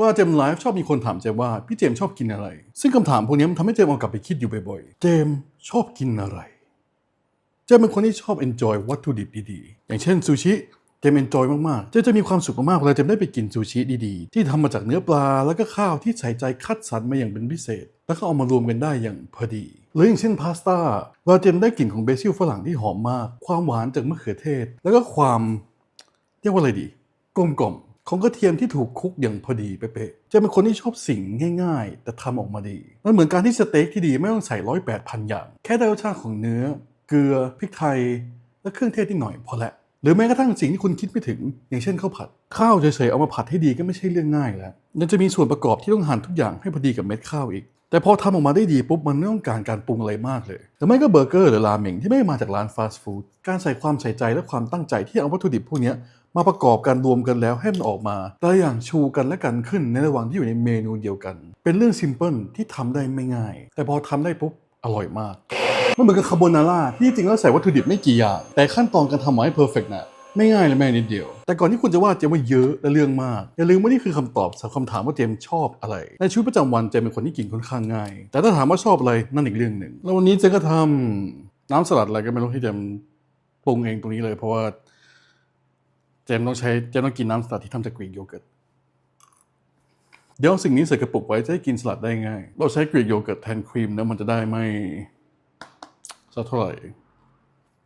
ว่าเจมไลฟ์ชอบมีคนถามเจมว่าพี่เจมชอบกินอะไร ซึ่งคำถามพวกนี้มันทำให้เจมเอากลับไปคิดอยู่บ่อยๆ เจมชอบกินอะไร เจมเป็นคนที่ชอบ enjoy วัตถุดิบดีๆ อย่างเช่นซูชิเจมส์ enjoy มากๆ เจมจะมีความสุขมากๆเวลาเจมได้ไปกินซูชิดีๆ ที่ทำมาจากเนื้อปลาแล้วก็ข้าวที่ใส่ใจคัดสรรมาอย่างเป็นพิเศษ แล้วก็เอามารวมกันได้อย่างพอดี หรืออย่างเช่นพาสต้าเวลาเจมได้กลิ่นของเบซิลฝรั่งที่หอมมาก ความหวานจากมะเขือเทศ แล้วก็ความเรียกว่าอะไรดีกลมกล่อม ของกระเทียมที่ถูกคลุกอย่างพอดีเป๊ะๆจะเป็นคนที่ชอบสิ่งง่าย ๆ แต่ทำออกมาดี มันเหมือนการที่สเต็กที่ดีไม่ต้องใส่ร้อยแปดพันอย่าง แค่ได้รสชาติของเนื้อ เกลือพริกไทย และเครื่องเทศนิดหน่อยพอละ รือแม้กระทั่งสิ่งที่คุณคิดไม่ถึง อย่างเช่นข้าวผัด ข้าวเฉยๆเอามาผัดให้ดีก็ไม่ใช่เรื่องง่ายแล้วยังจะมีส่วนประกอบที่ต้องหั่นทุกอย่างให้พอดีกับเม็ดข้าวอีก แต่พอทำออกมาได้ดีปุ๊บมันไม่ต้องการการปรุงอะไรมากเลยแต่ไม่ก็เบอร์เกอร์หรือราเมงที่ไม่มาจากร้านฟาสต์ฟู้ดการใส่ความใส่ใจและความตั้งใจที่เอาวัตถุดิบพวกนี้มาประกอบกันรวมกันแล้วให้มันออกมาแต่อย่างชูกันและกันขึ้นในระหว่างที่อยู่ในเมนูเดียวกัน เป็นเรื่องซิมเพิลที่ทำได้ไม่ง่าย แต่พอทำได้ปุ๊บอร่อยมาก มันเหมือนกับคาโบนาร่าที่จริงแล้วใส่วัตถุดิบไม่กี่อย่างแต่ขั้นตอนการทำมาให้เพอร์เฟกต์น่ะไม่ง่ายเลยแม่นิดเดียว แต่ก่อนที่คุณจะว่าเจมว่าเยอะและเรื่องมาก อย่าลืมว่านี่คือคำตอบสำหรับคำถามว่าเจมชอบอะไร ในชีวิตประจำวันเจมเป็นคนที่กินค่อนข้างง่าย แต่ถ้าถามว่าชอบอะไรนั่นอีกเรื่องหนึ่ง แล้ววันนี้เจมก็ทำน้ำสลัดอะไรก็ไม่รู้ที่เจมปรุงเองตรงนี้เลย เพราะว่า เจมส์ต้องใช้เจมส์ต้องกินน้ำสลัดที่ทำจากกรีกโยเกิร์ต เดี๋ยวสิ่งนี้ใส่กระปุกไว้จะให้กินสลัดได้ง่าย เราใช้กรีกโยเกิร์ตแทนครีมแล้วมันจะได้ไม่ สักเท่าไหร่